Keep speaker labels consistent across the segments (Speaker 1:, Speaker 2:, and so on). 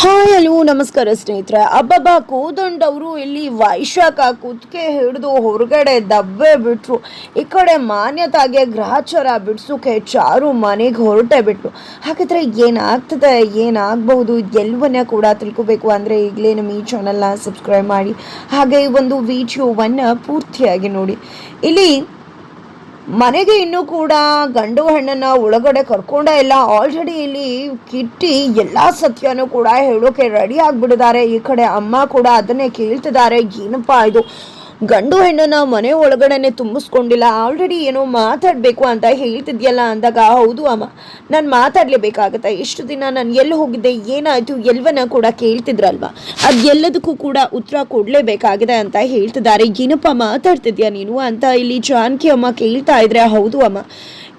Speaker 1: Hi, hello, ನಮಸ್ಕಾರ ಸ್ನೇಹಿತರೆ. ಅಬ್ಬಬ್ಬ, ಕೂದಂಡವರು ಇಲ್ಲಿ ವೈಶಾಖ ಕುತ್ತಿಗೆ ಹಿಡಿದು ಹೊರಗಡೆ ದಬ್ಬೆ ಬಿಟ್ರು. ಈ ಕಡೆ ಮಾನ್ಯತಾಗೆ ಗ್ರಹಚಾರ ಬಿಡ್ಸೋಕೆ ಚಾರು ಮನೆಗೆ ಹೊರಟೆ ಬಿಟ್ರು. ಹಾಗಿದ್ರೆ ಏನಾಗ್ತದೆ, ಏನಾಗಬಹುದು ಎಲ್ಲವನ್ನ ಕೂಡ ತಿಳ್ಕೋಬೇಕು ಅಂದರೆ ಈಗಲೇ ನಮ್ಮ ಈ ಚಾನಲ್ನ ಸಬ್ಸ್ಕ್ರೈಬ್ ಮಾಡಿ. ಹಾಗೆ ಈ ಒಂದು ವಿಡಿಯೋವನ್ನು ಪೂರ್ತಿಯಾಗಿ ನೋಡಿ. ಇಲ್ಲಿ ಮನೆಗೆ ಇನ್ನೂ ಕೂಡ ಗಂಡು ಹೆಣ್ಣನ್ನ ಒಳಗಡೆ ಕರ್ಕೊಂಡೇ ಇಲ್ಲ ಆಲ್ರೆಡಿ ಇಲ್ಲಿ ಕಿಟ್ಟಿ ಎಲ್ಲಾ ಸತ್ಯನೂ ಕೂಡ ಹೇಳೋಕೆ ರೆಡಿ ಆಗಿಬಿಟ್ಟಿದ್ದಾರೆ. ಈ ಕಡೆ ಅಮ್ಮ ಕೂಡ ಅದನ್ನೇ ಕೇಳ್ತಿದ್ದಾರೆ. ಏನಪ್ಪಾ ಇದು? ಗಂಡು ಹೆಣ್ಣನ್ನ ಮನೆ ಒಳಗಡೆನೆ ತುಂಬಿಸ್ಕೊಂಡಿಲ್ಲ. ಆಲ್ರೆಡಿ ಏನೋ ಮಾತಾಡಬೇಕು ಅಂತ ಹೇಳ್ತಿದ್ಯಲ್ಲ ಅಂದಾಗ, ಹೌದು ಅಮ್ಮ, ನಾನು ಮಾತಾಡಲೇಬೇಕಾಗತ್ತೆ. ಇಷ್ಟು ದಿನ ನಾನು ಎಲ್ಲಿ ಹೋಗಿದ್ದೆ, ಏನಾಯ್ತು ಎಲ್ಲವನ್ನ ಕೂಡ ಕೇಳ್ತಿದ್ರಲ್ವಾ? ಅದೆಲ್ಲದಕ್ಕೂ ಕೂಡ ಉತ್ತರ ಕೊಡಲೇಬೇಕಾಗಿದೆ ಅಂತ ಹೇಳ್ತಿದ್ದಾರೆ. ಏನಪ್ಪ ಮಾತಾಡ್ತಿದ್ಯಾ ನೀನು? ಅಂತ ಇಲ್ಲಿ ಜಾನಕಿ ಅಮ್ಮ ಕೇಳ್ತಾ ಇದ್ರೆ, ಹೌದು ಅಮ್ಮ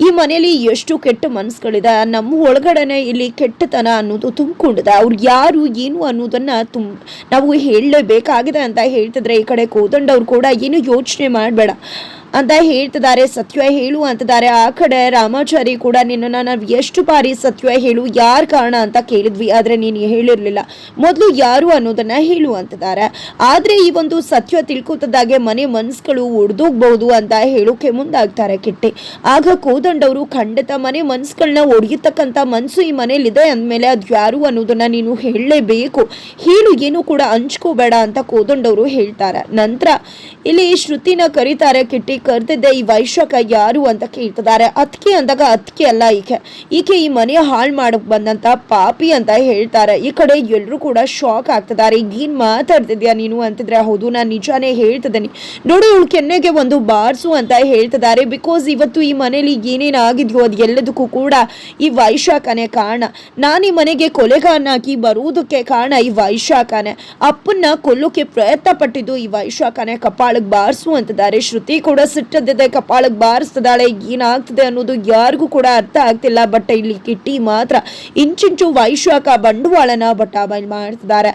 Speaker 1: ಈ ಮನೆಯಲ್ಲಿ ಎಷ್ಟು ಕೆಟ್ಟ ಮನಸ್ಸುಗಳಿದೆ, ನಮ್ಮ ಒಳಗಡೆನೆ ಇಲ್ಲಿ ಕೆಟ್ಟತನ ಅನ್ನೋದು ತುಂಬಿಕೊಂಡಿದೆ. ಅವ್ರು ಯಾರು, ಏನು ಅನ್ನೋದನ್ನ ತುಂಬ ನಾವು ಹೇಳಲೇಬೇಕಾಗಿದೆ ಅಂತ ಹೇಳ್ತಿದ್ರೆ ಈ ಕಡೆ ಕೋದಂಡವ್ರು ಕೂಡ ಏನು ಯೋಚನೆ ಮಾಡಬೇಡ. ಅಂತ ಹೇಳ್ತಿದ್ದಾರೆ, ಸತ್ಯ ಹೇಳು ಅಂತಿದ್ದಾರೆ. ಆ ಕಡೆ ರಾಮಾಚಾರಿ ಕೂಡ ನಿನ್ನನ್ನು ನಾವು ಎಷ್ಟು ಬಾರಿ ಸತ್ಯ ಹೇಳು, ಯಾರ ಕಾರಣ ಅಂತ ಕೇಳಿದ್ವಿ, ಆದರೆ ನೀನು ಹೇಳಿರಲಿಲ್ಲ. ಮೊದಲು ಯಾರು ಅನ್ನೋದನ್ನ ಹೇಳು ಅಂತಿದ್ದಾರೆ. ಆದರೆ ಈ ಒಂದು ಸತ್ಯ ತಿಳ್ಕೊತದಾಗೆ ಮನೆ ಮನಸ್ಸುಗಳು ಒಡೆದೋಗ್ಬಹುದು ಅಂತ ಹೇಳೋಕೆ ಮುಂದಾಗ್ತಾರೆ ಕಿಟ್ಟಿ. ಆಗ ಕೋದಂಡವರು ಖಂಡಿತ ಮನೆ ಮನಸ್ಸುಗಳನ್ನ ಒಡೆಯತಕ್ಕಂಥ ಮನಸ್ಸು ಈ ಮನೇಲಿದೆ ಅಂದಮೇಲೆ ಅದು ಯಾರು ಅನ್ನೋದನ್ನ ನೀನು ಹೇಳಲೇಬೇಕು. ಹೇಳು, ಏನು ಕೂಡ ಹಂಚ್ಕೋಬೇಡ ಅಂತ ಕೋದಂಡವರು ಹೇಳ್ತಾರೆ. ನಂತರ ಇಲ್ಲಿ ಶ್ರುತಿನ ಕರೀತಾರೆ, ಕಿಟ್ಟಿ ಕರೆದಿದ್ದೆ ಈ ವೈಶಾಖ ಯಾರು ಅಂತ ಕೇಳ್ತಿದ್ದಾರೆ. ಅತ್ಕೆ ಅಂದಾಗ ಅತ್ಕೆ ಅಲ್ಲ ಈಕೆ. ಈಕೆ ಈ ಮನೆಯ ಹಾಳು ಮಾಡಕ್ ಬಂದಂತ ಪಾಪಿ ಅಂತ ಹೇಳ್ತಾರೆ. ಈ ಕಡೆ ಎಲ್ಲರೂ ಕೂಡ ಶಾಕ್ ಆಗ್ತಿದ್ದಾರೆ. ಏನು ಮಾತಾಡ್ತಿದ್ಯಾ ನೀನು ಅಂತಿದ್ರೆ, ಹೌದು, ನಾನು ನಿಜಾನೇ ಹೇಳ್ತಿದ್ದೀನಿ. ನೋಡು, ಇವಳು ಕೆನ್ನೆಗೆ ಒಂದು ಬಾರ್ಸು ಅಂತ ಹೇಳ್ತಿದ್ದಾರೆ. ಬಿಕಾಸ್ ಇವತ್ತು ಈ ಮನೇಲಿ ಏನೇನ್ ಆಗಿದ್ಯೋ ಅದು ಎಲ್ಲದಕ್ಕೂ ಕೂಡ ಈ ವೈಶಾಖನೇ ಕಾರಣ. ನಾನು ಈ ಮನೆಗೆ ಕೊಲೆಗಾರನಾಗಿ ಬರುವುದಕ್ಕೆ ಕಾರಣ ಈ ವೈಶಾಖನೇ. ಅಪ್ಪನ್ನ ಕೊಲ್ಲೋಕೆ ಪ್ರಯತ್ನ ಪಟ್ಟಿದ್ದು ಈ ವೈಶಾಖನೇ. ಕಪಾಳಕ್ಕೆ ಬಾರಿಸು ಅಂತಿದ್ದಾರೆ. ಶ್ರುತಿ ಕೂಡ ಸಿಟ್ಟದ್ದಿದೆ, ಕಪಾಳಕ್ಕೆ ಬಾರಿಸ್ತಿದ್ದಾಳೆ ಏನಾಗ್ತದೆ ಅನ್ನೋದು ಯಾರಿಗೂ ಕೂಡ ಅರ್ಥ ಆಗ್ತಿಲ್ಲ. ಬಟ್ ಇಲ್ಲಿ ಕಿಟ್ಟಿ ಮಾತ್ರ ಇಂಚಿಂಚು ವೈಶಾಖ ಬಂಡವಾಳನ ಬಟಾಬೈಲ್ ಮಾಡ್ತಿದ್ದಾರೆ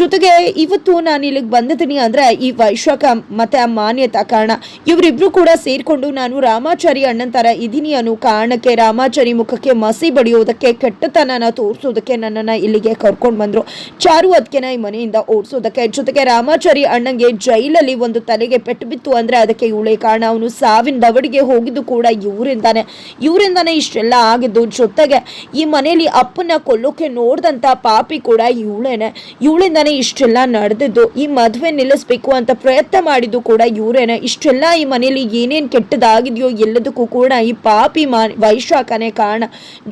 Speaker 1: ಜೊತೆಗೆ ಇವತ್ತು ನಾನು ಇಲ್ಲಿಗೆ ಬಂದಿದ್ದೀನಿ ಅಂದ್ರೆ ಈ ವೈಶಾಖ ಮತ್ತೆ ಆ ಮಾನ್ಯತಾ ಕಾರಣ. ಇವರಿಬ್ರು ಕೂಡ ಸೇರಿಕೊಂಡು ನಾನು ರಾಮಾಚಾರಿ ಅಣ್ಣನ ತರ ಇದ್ದೀನಿ ಅನ್ನೋ ಕಾರಣಕ್ಕೆ, ರಾಮಾಚಾರಿ ಮುಖಕ್ಕೆ ಮಸಿ ಬಡಿಯೋದಕ್ಕೆ, ಕೆಟ್ಟತನನ ತೋರಿಸೋದಕ್ಕೆ ನನ್ನನ್ನ ಇಲ್ಲಿಗೆ ಕರ್ಕೊಂಡು ಬಂದ್ರು. ಚಾರು ಅದಕ್ಕೆನ ಈ ಮನೆಯಿಂದ ಓಡಿಸೋದಕ್ಕೆ. ಜೊತೆಗೆ ರಾಮಾಚಾರಿ ಅಣ್ಣಂಗೆ ಜೈಲಲ್ಲಿ ಒಂದು ತಲೆಗೆ ಪೆಟ್ಟು ಬಿತ್ತು ಅಂದ್ರೆ ಅದಕ್ಕೆ ಇವಳೇ ಕಾರಣ. ಅವನು ಸಾವಿನ ದವಡಿಗೆ ಹೋಗಿದ್ದು ಕೂಡ ಇವರಿಂದಾನೆ. ಇವರಿಂದಾನೆ ಇಷ್ಟೆಲ್ಲ ಆಗಿದ್ದು ಜೊತೆಗೆ ಈ ಮನೆಯಲ್ಲಿ ಅಪ್ಪನ ಕೊಲ್ಲೋಕೆ ನೋಡಿದಂತ ಪಾಪಿ ಕೂಡ ಇವಳೇನೆ. ಇವಳಿಂದಾನೆ ಇಷ್ಟೆಲ್ಲ ನಡೆದಿದ್ದು. ಈ ಮದುವೆ ನಿಲ್ಲಿಸ್ಬೇಕು ಅಂತ ಪ್ರಯತ್ನ ಮಾಡಿದ್ದು ಕೂಡ ಇವರೇನೆ. ಇಷ್ಟೆಲ್ಲ ಈ ಮನೆಯಲ್ಲಿ ಏನೇನು ಕೆಟ್ಟದಾಗಿದೆಯೋ ಎಲ್ಲದಕ್ಕೂ ಕೂಡ ಈ ಪಾಪಿ ಮಾ, ವೈಶಾಖನೇ ಕಾರಣ.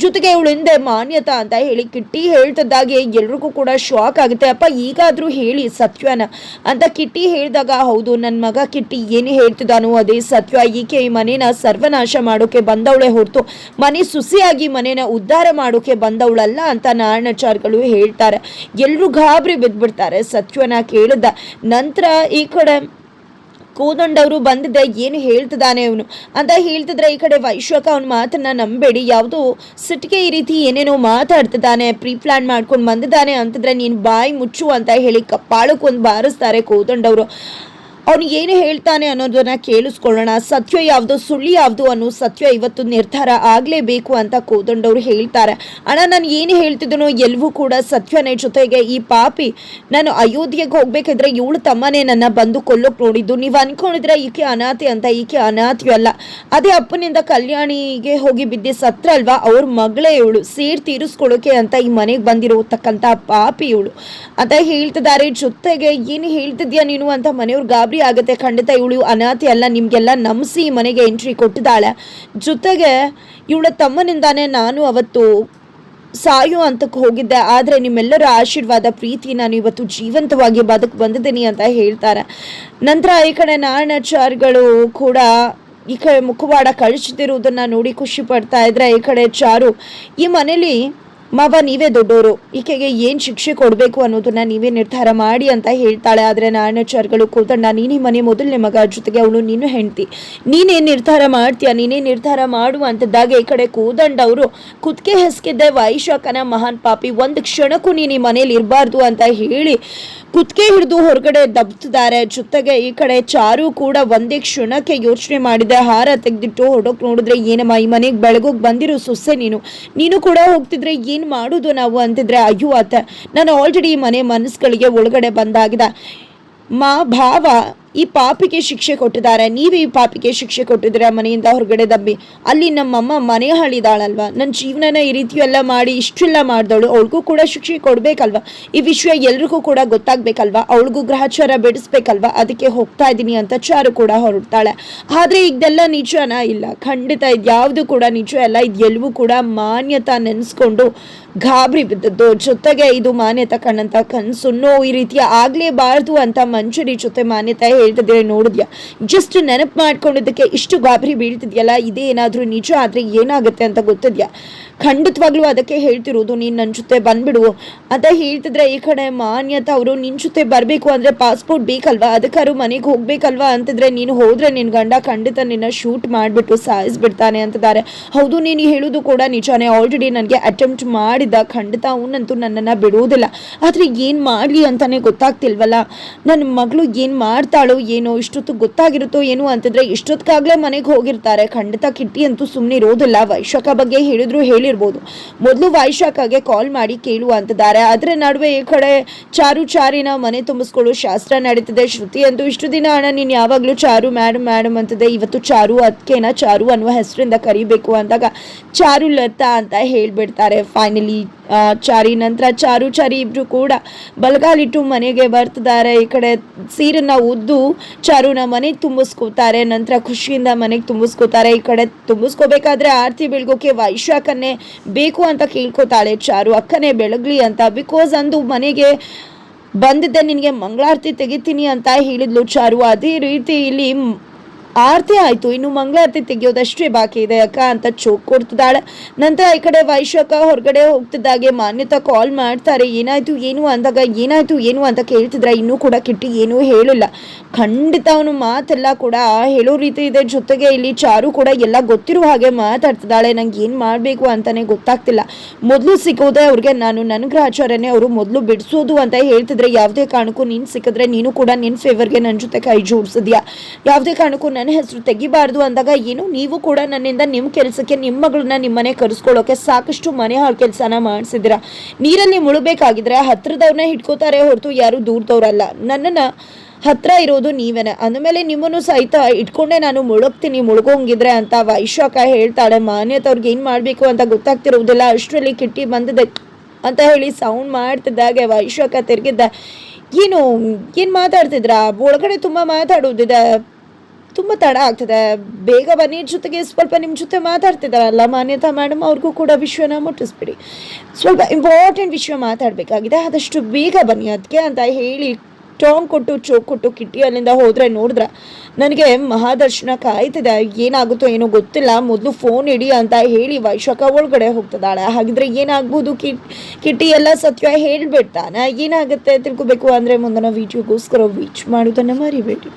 Speaker 1: ಜೊತೆಗೆ ಇವಳು ಹಿಂದೆ ಮಾನ್ಯತಾ ಅಂತ ಹೇಳಿ ಕಿಟ್ಟಿ ಹೇಳ್ತಿದ್ದಾಗೆ ಎಲ್ರಿಗೂ ಕೂಡ ಶಾಕ್ ಆಗುತ್ತೆ. ಅಪ್ಪ, ಈಗಾದ್ರೂ ಹೇಳಿ ಸತ್ಯನ ಅಂತ ಕಿಟ್ಟಿ ಹೇಳಿದಾಗ, ಹೌದು ನನ್ನ ಮಗ ಕಿಟ್ಟಿ ಏನು ಹೇಳ್ತಿದ್ದಾನೋ ಅದೇ ಸತ್ಯ, ಈಕೆ ಈ ಮನೇನ ಸರ್ವನಾಶ ಮಾಡೋಕೆ ಬಂದವಳೆ ಹೊರತು ಮನೆ ಸುಸಿಯಾಗಿ ಮನೇನ ಉದ್ಧಾರ ಮಾಡೋಕೆ ಬಂದವಳಲ್ಲ ಅಂತ ನಾರಾಯಣಾಚಾರ್ಯಗಳು ಹೇಳ್ತಾರೆ. ಎಲ್ಲರೂ ಗಾಬರಿ ಬಿದ್ದ್ಬಿಡ್ತಾರೆ ಸತ್ಯನ ಕೇಳಿದ ನಂತರ ಈ ಕಡೆ ಕೂದಂಡವರು ಬಂದಿದ್ದೆ ಏನು ಹೇಳ್ತಿದ್ದಾನೆ ಅವನು? ಅಂತ ಹೇಳ್ತಿದ್ರೆ ಈ ಕಡೆ ವೈಶ್ವಕ ಅವ್ನ ಮಾತನ್ನ ನಂಬೇಡಿ. ಯಾವುದೋ ಸಿಟ್ಟಿಗೆ ಈ ರೀತಿ ಏನೇನೋ ಮಾತಾಡ್ತಿದ್ದಾನೆ ಪ್ರೀ ಪ್ಲಾನ್ ಮಾಡ್ಕೊಂಡು ಬಂದಿದ್ದಾನೆ ಅಂತಿದ್ರೆ ನೀನು ಬಾಯಿ ಮುಚ್ಚು ಅಂತ ಹೇಳಿ ಕಪ್ಪಾಳಕ್ಕೊಂದು ಬಾರಿಸ್ತಾರೆ ಕೋದಂಡವರು. ಅವನು ಏನು ಹೇಳ್ತಾನೆ ಅನ್ನೋದನ್ನ ಕೇಳಿಸ್ಕೊಳ್ಳೋಣ. ಸತ್ಯ ಯಾವುದು, ಸುಳ್ಳು ಯಾವುದು ಅನ್ನೋ ಸತ್ಯ ಇವತ್ತು ನಿರ್ಧಾರ ಆಗಲೇಬೇಕು ಅಂತ ಕೋದಂಡವ್ರು ಹೇಳ್ತಾರೆ. ಅಣ್ಣ, ನಾನು ಏನು ಹೇಳ್ತಿದ್ದನೋ ಎಲ್ಲವೂ ಕೂಡ ಸತ್ಯನೇ ಜೊತೆಗೆ ಈ ಪಾಪಿ ನಾನು ಅಯೋಧ್ಯೆಗೆ ಹೋಗ್ಬೇಕಿದ್ರೆ ಇವಳು ತಮ್ಮನೇ ನನ್ನ ಬಂದು ಕೊಲ್ಲೋಕ್ ನೋಡಿದ್ದು. ನೀವು ಅನ್ಕೊಂಡಿದ್ರೆ ಈಕೆ ಅನಾಥೆ ಅಂತ, ಈಕೆ ಅನಾಥೆ ಅಲ್ಲ. ಅದೇ ಅಪ್ಪನಿಂದ ಕಲ್ಯಾಣಿಗೆ ಹೋಗಿ ಬಿದ್ದಿ ಸತ್ರ ಅಲ್ವಾ? ಅವ್ರ ಮಗಳೇ ಇವಳು. ಸೇರ್ ತೀರಿಸ್ಕೊಳ್ಳೋಕೆ ಅಂತ ಈ ಮನೆಗೆ ಬಂದಿರತಕ್ಕಂಥ ಪಾಪಿ ಇವಳು. ಅಂತ ಹೇಳ್ತಿದ್ದಾರೆ, ಜೊತೆಗೆ ಏನು ಹೇಳ್ತಿದ್ಯಾ ನೀನು ಅಂತ ಮನೆಯವ್ರು ಗಾಬರಿ ಆಗುತ್ತೆ. ಖಂಡಿತ ಇವಳು ಅನಾಥೆ ಅಲ್ಲ. ನಿಮಗೆಲ್ಲ ನಂಬಿಸಿ ಮನೆಗೆ ಎಂಟ್ರಿ ಕೊಟ್ಟಿದ್ದಾಳೆ. ಜೊತೆಗೆ ಇವಳ ತಮ್ಮನಿಂದಾನೇ ನಾನು ಅವತ್ತು ಸಾಯೋ ಅಂತಕ್ಕೆ ಹೋಗಿದ್ದೆ. ಆದರೆ ನಿಮ್ಮೆಲ್ಲರ ಆಶೀರ್ವಾದ, ಪ್ರೀತಿ ನಾನು ಇವತ್ತು ಜೀವಂತವಾಗಿ ಬದುಕು ಬಂದಿದ್ದೀನಿ ಅಂತ ಹೇಳ್ತಾರೆ. ನಂತರ ಈ ಕಡೆ ನಾರಾಯಣಾಚಾರ್ಗಳು ಕೂಡ ಈ ಕಡೆ ಮುಖವಾಡ ಕಳಿಸ್ತಿರುವುದನ್ನು ನೋಡಿ ಖುಷಿ ಪಡ್ತಾ ಇದ್ರೆ ಈ ಕಡೆ ಚಾರು, ಈ ಮನೇಲಿ ಮಾವ ನೀವೇ ದೊಡ್ಡವರು ಈಕೆಗೆ ಏನು ಶಿಕ್ಷೆ ಕೊಡಬೇಕು ಅನ್ನೋದನ್ನ ನೀವೇ ನಿರ್ಧಾರ ಮಾಡಿ ಅಂತ ಹೇಳ್ತಾಳೆ. ಆದರೆ ನಾರಾಯಣಾಚಾರ್ಯಗಳು ಕೂತಣ್ಣ ನೀನೇ ಮನೆ ಮೊದಲನೇ ಮಗ ಜೊತೆಗೆ ಅವಳು ನೀನು ಹೆಂಡ್ತಿ. ನೀನೇ ನಿರ್ಧಾರ ಮಾಡ್ತೀಯ? ನೀನೇ ನಿರ್ಧಾರ ಮಾಡು ಅಂತಿದ್ದಾಗ ಈ ಕಡೆ ಕೋದಂಡ ಅವರು ಕುತ್ತಿಗೆ ಹೆಸ್ಕಿದ್ದೆ ವೈಶಾಖನ ಮಹಾನ್ ಪಾಪಿ, ಒಂದು ಕ್ಷಣಕ್ಕೂ ನೀನು ಈ ಮನೇಲಿ ಇರಬಾರ್ದು ಅಂತ ಹೇಳಿ ಕುತ್ತಿಗೆ ಹಿಡಿದು ಹೊರಗಡೆ ದಬ್ತಿದ್ದಾರೆ. ಜೊತೆಗೆ ಈ ಕಡೆ ಚಾರು ಕೂಡ ಒಂದೇ ಕ್ಷಣಕ್ಕೆ ಯೋಚನೆ ಮಾಡಿದೆ. ಹಾರ ತೆಗೆದಿಟ್ಟು ಹೊರಡೋಕೆ ನೋಡಿದ್ರೆ, ಏನಮ್ಮ, ಈ ಮನೆಗೆ ಬೆಳಗೋಗಿ ಬಂದಿರೋ ಸೊಸೆ ನೀನು. ನೀನು ಕೂಡ ಹೋಗ್ತಿದ್ರೆ ಏನು ಏನು ಮಾಡೋದು ನಾವು ಅಂತಿದ್ರೆ ಅಯ್ಯೋ ಆತ ನಾನು ಆಲ್ರೆಡಿ ಮನೆ ಮನಸ್ಸುಗಳಿಗೆ ಒಳಗಡೆ ಬಂದಾಗಿದೆ. ಮಾ ಭಾವ ಈ ಪಾಪಿಗೆ ಶಿಕ್ಷೆ ಕೊಟ್ಟಿದ್ದಾರೆ. ನೀವೇ ಈ ಪಾಪಿಗೆ ಶಿಕ್ಷೆ ಕೊಟ್ಟಿದ್ರೆ ಮನೆಯಿಂದ ಹೊರಗಡೆ ದಬ್ಬಿ. ಅಲ್ಲಿ ನಮ್ಮಮ್ಮ ಮನೆ ಹಳಿದಾಳಲ್ವಾ ನನ್ನ ಜೀವನನ ಈ ರೀತಿ ಎಲ್ಲ ಮಾಡಿ ಇಷ್ಟೆಲ್ಲ ಮಾಡಿದವಳು. ಅವಳಿಗೂ ಕೂಡ ಶಿಕ್ಷೆ ಕೊಡಬೇಕಲ್ವಾ? ಈ ವಿಷಯ ಎಲ್ರಿಗೂ ಕೂಡ ಗೊತ್ತಾಗಬೇಕಲ್ವಾ? ಅವಳಿಗೂ ಗ್ರಹಚಾರ ಬಿಡಿಸ್ಬೇಕಲ್ವಾ ಅದಕ್ಕೆ ಹೋಗ್ತಾ ಇದ್ದೀನಿ ಅಂತ ಚಾರು ಕೂಡ ಹೊರಡ್ತಾಳೆ. ಆದರೆ ಇದೆಲ್ಲ ನಿಜನ? ಇಲ್ಲ. ಖಂಡಿತ ಇದು ಯಾವುದು ಕೂಡ ನಿಜ. ಅಲ್ಲ ಇದು ಎಲ್ಲವೂ ಕೂಡ ಮಾನ್ಯತಾ ನೆನೆಸ್ಕೊಂಡು ಗಾಬರಿ ಬಿದ್ದದ್ದು. ಜೊತೆಗೆ ಇದು ಮಾನ್ಯತಾ ಕಣ್ಣಂತ ಕನಸು ನೋ ಈ ರೀತಿಯ ಆಗ್ಲೇಬಾರದು ಅಂತ ಮಂಜುರಿ ಜೊತೆ ಮಾನ್ಯತಾ ಹೇಳ್ತಿದ್ರೆ ನೋಡಿದ್ಯಾ? ಜಸ್ಟ್ ನೆನಪು ಮಾಡ್ಕೊಂಡಿದ್ದಕ್ಕೆ ಇಷ್ಟು ಗಾಬರಿ ಬೀಳ್ತಿದ್ಯಲ್ಲ ಇದೇ ಏನಾದರೂ ನಿಜ ಆದರೆ ಏನಾಗುತ್ತೆ ಅಂತ ಗೊತ್ತಿದ್ಯಾ? ಖಂಡಿತವಾಗ್ಲೂ ಅದಕ್ಕೆ ಹೇಳ್ತಿರೋದು ನೀನು ನನ್ನ ಜೊತೆ ಬಂದ್ಬಿಡು. ಅಂತ ಹೇಳ್ತಿದ್ರೆ ಈ ಕಡೆ ಮಾನ್ಯತಾ ಅವರು ನಿನ್ನ ಜೊತೆ ಬರಬೇಕು ಅಂದರೆ ಪಾಸ್ಪೋರ್ಟ್ ಬೇಕಲ್ವಾ? ಅದಕ್ಕಾದ್ರು ಮನೆಗೆ ಹೋಗ್ಬೇಕಲ್ವಾ ಅಂತಿದ್ರೆ ನೀನು ಹೋದರೆ ನಿನ್ನ ಗಂಡ ಖಂಡಿತ ನಿನ್ನ ಶೂಟ್ ಮಾಡಿಬಿಟ್ಟು ಸಾಯಿಸ್ಬಿಡ್ತಾನೆ ಅಂತಿದ್ದಾರೆ. ಹೌದು, ನೀನು ಹೇಳೋದು ಕೂಡ ನಿಜಾನೇ. ಆಲ್ರೆಡಿ ನನಗೆ ಅಟೆಂಪ್ಟ್ ಮಾಡಿದ್ದ ಖಂಡಿತ ಅವನಂತೂ ನನ್ನನ್ನು ಬಿಡುವುದಿಲ್ಲ. ಆದರೆ ಏನು ಮಾಡಲಿ ಅಂತಲೇ ಗೊತ್ತಾಗ್ತಿಲ್ವಲ್ಲ? ನನ್ನ ಮಗಳು ಏನು ಮಾಡ್ತಾಳೋ ಏನೋ, ಇಷ್ಟೊತ್ತು ಗೊತ್ತಾಗಿರುತ್ತೋ ಏನೋ ಅಂತಂದರೆ ಇಷ್ಟೊತ್ತಿಗಾಗಲೇ ಮನೆಗೆ ಹೋಗಿರ್ತಾರೆ. ಖಂಡಿತ ಕಿಟ್ಟಿ ಅಂತೂ ಸುಮ್ಮನೆ ಇರೋದಿಲ್ಲ. ವೈಶಾಖ ಬಗ್ಗೆ ಹೇಳಿದ್ರು ಹೇಳಿರ್ಬೋದು. ಮೊದಲು ವೈಶಾಖಗೆ ಕಾಲ್ ಮಾಡಿ ಕೇಳುವ ಅಂತಿದ್ದಾರೆ. ಅದರ ನಡುವೆ ಈ ಕಡೆ ಚಾರು ಚಾರಿನ ಮನೆ ತುಂಬಿಸ್ಕೊಳ್ಳೋ ಶಾಸ್ತ್ರ ನಡೀತಿದೆ. ಶ್ರುತಿ ಅಂತೂ ಇಷ್ಟು ದಿನ ಅಣ್ಣ, ನೀನು ಯಾವಾಗಲೂ ಚಾರು ಮ್ಯಾಡಮ್ ಮ್ಯಾಡಮ್ ಅಂತಿದೆ. ಇವತ್ತು ಚಾರು ಅದಕ್ಕೇನ ಚಾರು ಅನ್ನುವ ಹೆಸರಿಂದ ಕರಿಬೇಕು ಅಂದಾಗ ಚಾರು ಲತಾ ಅಂತ ಹೇಳ್ಬಿಡ್ತಾರೆ. ಫೈನಲಿ ಚಾರಿ, ನಂತರ ಚಾರು ಚಾರಿ ಇಬ್ರು ಕೂಡ ಬಲಗಾಲಿಟ್ಟು ಮನೆಗೆ ಬರ್ತಿದ್ದಾರೆ. ಈ ಕಡೆ ಸೀರನ್ನ ಉದ್ದು ಚಾರುನ ಮನೆಗೆ ತುಂಬಿಸ್ಕೋತಾರೆ, ನಂತರ ಖುಷಿಯಿಂದ ಮನೆಗೆ ತುಂಬಿಸ್ಕೋತಾರೆ. ಈ ಕಡೆ ತುಂಬಿಸ್ಕೋಬೇಕಾದ್ರೆ ಆರತಿ ಬೆಳಗೋಕೆ ವೈಶಾಖನ್ನೇ ಬೇಕು ಅಂತ ಕೇಳ್ಕೊತಾಳೆ ಚಾರು. ಅಕ್ಕನೇ ಬೆಳಗ್ಲಿ ಅಂತ ಬಿಕಾಸ್ ಅಂದು ಮನೆಗೆ ಬಂದಿದ್ದೆ, ನಿನಗೆ ಮಂಗಳಾರತಿ ತೆಗಿತೀನಿ ಅಂತ ಹೇಳಿದ್ಲು ಚಾರು. ಅದೇ ರೀತಿ ಇಲ್ಲಿ ಆರತಿ ಆಯ್ತು. ಇನ್ನು ಮಂಗಳಾರತಿ ತೆಗೆಯೋದಷ್ಟೇ ಬಾಕಿ ಇದೆ ಅಕ್ಕ ಅಂತ ಚೋಕ್ ಕೊಡ್ತಿದ್ದಾಳೆ. ನಂತರ ಈ ಕಡೆ ವೈಶಾಖ ಹೊರಗಡೆ ಹೋಗ್ತಿದ್ದಾಗೆ, ಮಾನ್ಯತಾ ಕಾಲ್ ಮಾಡ್ತಾರೆ, ಏನಾಯ್ತು, ಏನು ಅಂದಾಗ, ಏನಾಯ್ತು, ಏನು ಅಂತ ಕೇಳ್ತಿದ್ರೆ ಇನ್ನೂ ಕೂಡ ಕಿಟ್ಟಿ ಏನೂ ಹೇಳಿಲ್ಲ. ಖಂಡಿತ ಅವನು ಮಾತೆಲ್ಲ ಕೂಡ ಹೇಳೋ ರೀತಿ ಇದೆ. ಜೊತೆಗೆ ಇಲ್ಲಿ ಚಾರು ಕೂಡ ಎಲ್ಲ ಗೊತ್ತಿರುವ ಹಾಗೆ ಮಾತಾಡ್ತಿದ್ದಾಳೆ. ನಂಗೆ ಏನು ಮಾಡಬೇಕು ಅಂತಲೇ ಗೊತ್ತಾಗ್ತಿಲ್ಲ. ಮೊದಲು ಸಿಗೋದೇ ಅವ್ರಿಗೆ. ನಾನು ನನ್ನ ಗ್ರಹಚಾರನೇ ಅವರು ಮೊದಲು ಬಿಡಿಸೋದು ಅಂತ ಹೇಳ್ತಿದ್ರೆ ಯಾವುದೇ ಕಾರಣಕ್ಕೂ ನೀನು ಸಿಕ್ಕಿದ್ರೆ ನೀನು ಕೂಡ ನಿನ್ನ ಫೇವರ್ಗೆ ನನ್ನ ಜೊತೆ ಕೈ ಜೋಡಿಸಿದ್ಯಾ? ಯಾವುದೇ ಕಾರಣಕ್ಕೂ ನನ್ನ ಹೆಸರು ತೆಗಿಬಾರ್ದು ಅಂದಾಗ ಏನು? ನೀವು ಕೂಡ ನನ್ನಿಂದ ನಿಮ್ಮ ಕೆಲಸಕ್ಕೆ, ನಿಮ್ಮ ಮಗಳನ್ನ ನಿಮ್ಮನೆ ಕರೆಸ್ಕೊಳ್ಳೋಕೆ ಸಾಕಷ್ಟು ಮನೆ ಹಾಳು ಕೆಲಸನ ಮಾಡಿಸಿದಿರ ನೀರಲ್ಲಿ ಮುಳುಗಬೇಕಾಗಿದ್ರೆ ಹತ್ರದವ್ರನ್ನ ಹಿಡ್ಕೋತಾರೆ ಹೊರತು ಯಾರು ದೂರದವ್ರಲ್ಲ. ನನ್ನನ್ನು ಹತ್ರ ಇರೋದು ನೀವೇನೆ. ಅಂದಮೇಲೆ ನಿಮ್ಮನ್ನು ಸಹಿತ ಇಟ್ಕೊಂಡೆ ನಾನು ಮುಳುಗ್ತೀನಿ, ಮುಳುಗೋಂಗಿದ್ರೆ ಅಂತ ವೈಶಾಖ ಹೇಳ್ತಾಳೆ. ಮಾನ್ಯತವ್ರಿಗೆ ಏನು ಮಾಡಬೇಕು ಅಂತ ಗೊತ್ತಾಗ್ತಿರೋದಿಲ್ಲ. ಅಷ್ಟರಲ್ಲಿ ಕಿಟ್ಟಿ ಬಂದಿದೆ ಅಂತ ಹೇಳಿ ಸೌಂಡ್ ಮಾಡ್ತಿದ್ದಾಗೆ ವೈಶಾಖ ತಿರುಗಿದ್ದ. ಏನು ಏನು ಮಾತಾಡ್ತಿದ್ರಾ? ಒಳಗಡೆ ತುಂಬ ಮಾತಾಡೋದಿದೆ. ತುಂಬ ತಡ ಆಗ್ತದೆ. ಬೇಗ ಬನ್ನಿ ಜೊತೆಗೆ ಸ್ವಲ್ಪ ನಿಮ್ಮ ಜೊತೆ ಮಾತಾಡ್ತಿದ್ದಾರಲ್ಲ ಮಾನ್ಯತಾ ಮೇಡಮ್ ಅವ್ರಿಗೂ ಕೂಡ ವಿಷಯನ ಮುಟ್ಟಿಸ್ಬಿಡಿ. ಸ್ವಲ್ಪ ಇಂಪಾರ್ಟೆಂಟ್ ವಿಷಯ ಮಾತಾಡಬೇಕಾಗಿದೆ. ಆದಷ್ಟು ಬೇಗ ಬನ್ನಿ ಅದಕ್ಕೆ ಅಂತ ಹೇಳಿ ಟಾಂಗ್ ಕೊಟ್ಟು, ಚೋಕ್ ಕೊಟ್ಟು ಕಿಟ್ಟಿ ಅಲ್ಲಿಂದ ಹೋದರೆ ನೋಡಿದ್ರೆ ನನಗೆ ಮಹಾದರ್ಶನ ಕಾಯ್ತಿದೆ. ಏನಾಗುತ್ತೋ ಏನೋ ಗೊತ್ತಿಲ್ಲ. ಮೊದಲು ಫೋನ್ ಇಡಿ ಅಂತ ಹೇಳಿ ವೈಶಾಖ ಒಳಗಡೆ ಹೋಗ್ತದಾಳೆ ಹಾಗಿದ್ರೆ ಏನಾಗ್ಬೋದು? ಕಿಟ್ ಕಿಟ್ಟಿ ಎಲ್ಲ ಸತ್ಯ ಹೇಳ್ಬಿಡ್ತಾನೆ. ಏನಾಗುತ್ತೆ ತಿಳ್ಕೊಬೇಕು ಅಂದರೆ ಮುಂದಿನ ವೀಡಿಯೋಗೋಸ್ಕರ ವೀಚ್ ಮಾಡೋದನ್ನು ಮರಿಬೇಡಿ.